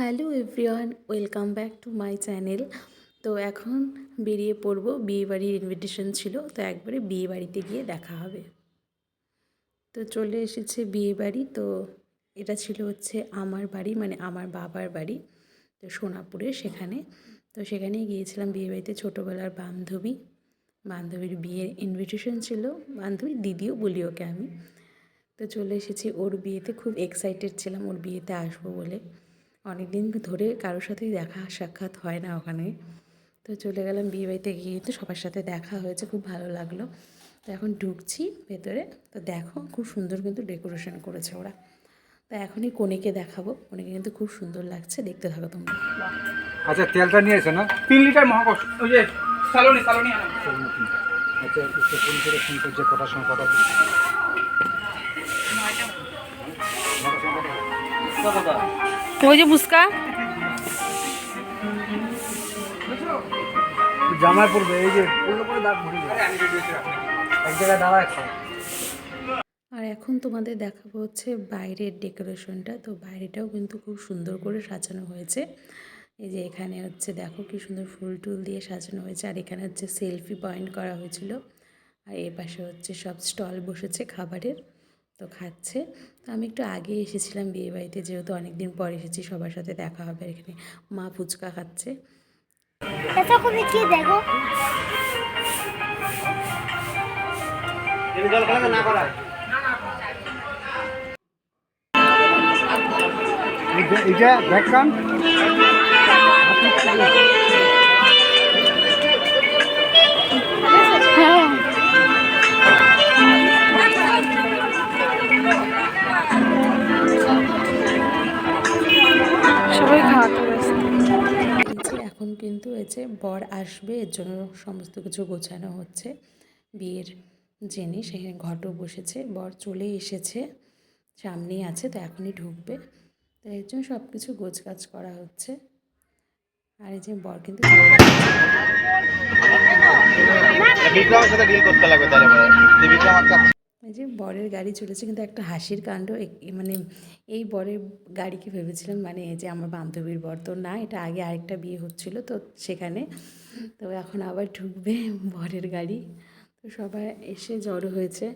Hello everyone, welcome back to my channel. তো এখন বেরিয়ে পড়ব বিয়ে বাড়ির ইনভিটেশন ছিল, তো একবারে বিয়ে বাড়িতে গিয়ে দেখা হবে। তো চলে এসেছে বিয়ে বাড়ি তো এটা ছিল হচ্ছে আমার বাড়ি মানে আমার বাবার বাড়ি, তো সোনাপুরে সেখানে। তো সেখানেই গিয়েছিলাম বিয়ে বাড়িতে ছোটোবেলার বান্ধবী, বান্ধবীর বিয়ের ইনভিটেশন ছিল বান্ধবী দিদিও বলি ওকে আমি। তো চলে এসেছি, ওর বিয়েতে খুব এক্সাইটেড ছিলাম, ওর বিয়েতে আসব বলে। অনেক দিন ধরে কারোর সাথেই দেখা সাক্ষাৎ হয় না ওখানে। তো চলে গেলাম বিয়ে বাড়িতে গিয়ে তো সবার সাথে দেখা হয়েছে খুব ভালো লাগল। তো এখন ঢুকছি ভেতরে। তো দেখো খুব সুন্দর কিন্তু ডেকোরেশন করেছে ওরা। তো এখনই কনেকে দেখাবো। কনেকে কিন্তু খুব সুন্দর লাগছে দেখতে থাকো তোমরা। আচ্ছা তেলটা নিয়েছে না। তিন লিটার মহাকষ্ট ওই যে সালোনি সালোনি আচ্ছা একটু ফোন করে ফোন করছে সময় কথা? ওই যে বুসকা জামায় পড়বে এই যে এক জায়গায় আর এখন তোমাদের দেখাবো হচ্ছে বাইরের ডেকোরেশনটা। তো বাইরেটাও কিন্তু খুব সুন্দর করে সাজানো হয়েছে। এই যে এখানে হচ্ছে দেখো কি সুন্দর ফুল টুল দিয়ে সাজানো হয়েছে। আর এখানে হচ্ছে সেলফি পয়েন্ট করা হয়েছিল। আর এ পাশে হচ্ছে সব স্টল বসেছে খাবারের। তো খাচ্ছে। তো আমি একটু আগে এসেছিলাম বিয়ে বাড়িতে যেহেতু অনেক দিন পর এসেছি সবার সাথে দেখা হবে এখানে মা ফুচকা খাচ্ছে। এটা করে কি দেখো। এখন কিন্তু যে বর আসবে, এর জন্য সমস্ত কিছু গোছানো হচ্ছে। বিয়ের জিনিস এখানে ঘটও বসেছে, বর চলে এসেছে, সামনেই আছে, তো এখনই ঢুকবে। তো এর জন্য সব কিছু গোছগাছ করা হচ্ছে। আর এই যে বর কিন্তু সাথে ডিল করতে লাগবে তাহলে। যে বরের গাড়ি চলেছে কিন্তু একটা হাসির কাণ্ড। মানে এই বরের গাড়িকে ভেবেছিলাম মানে যে আমার বান্ধবীর বর তো না, এটা আগে আরেকটা বিয়ে হচ্ছিল তো সেখানে। তো এখন আবার ঢুকবে বরের গাড়ি। তো সবাই এসে জড়ো হয়েছে।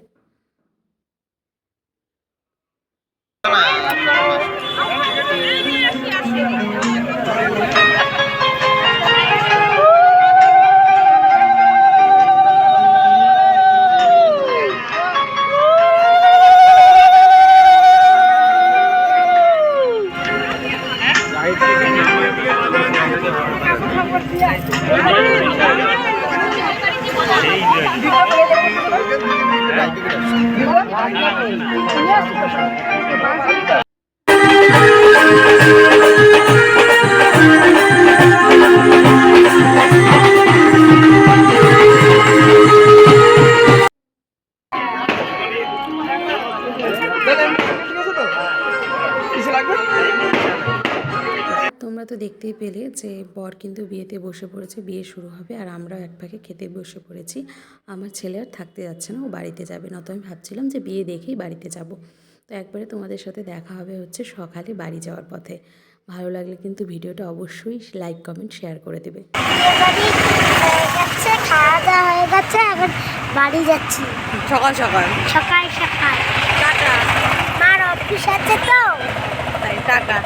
কিছু লাগবে তোমরা তো দেখতেই পেলে যে বর কিন্তু বিয়েতে বসে পড়েছে বিয়ে শুরু হবে আর আমরাও এক পাকে খেতে বসে পড়েছি। আমার ছেলে আর থাকতে যাচ্ছে না ও বাড়িতে যাবে না তো আমি ভাবছিলাম যে বিয়ে দেখেই বাড়িতে যাব। তো একবারে তোমাদের সাথে দেখা হবে হচ্ছে সকালে বাড়ি যাওয়ার পথে। ভালো লাগলে কিন্তু ভিডিওটা অবশ্যই লাইক কমেন্ট শেয়ার করে দেবে। খাওয়া দাওয়া হয়ে গেছে এখন বাড়ি যাচ্ছি। সকাল সকাল। সকাল সকাল। টাটা মার অফিস আছে তো। তাই টাটা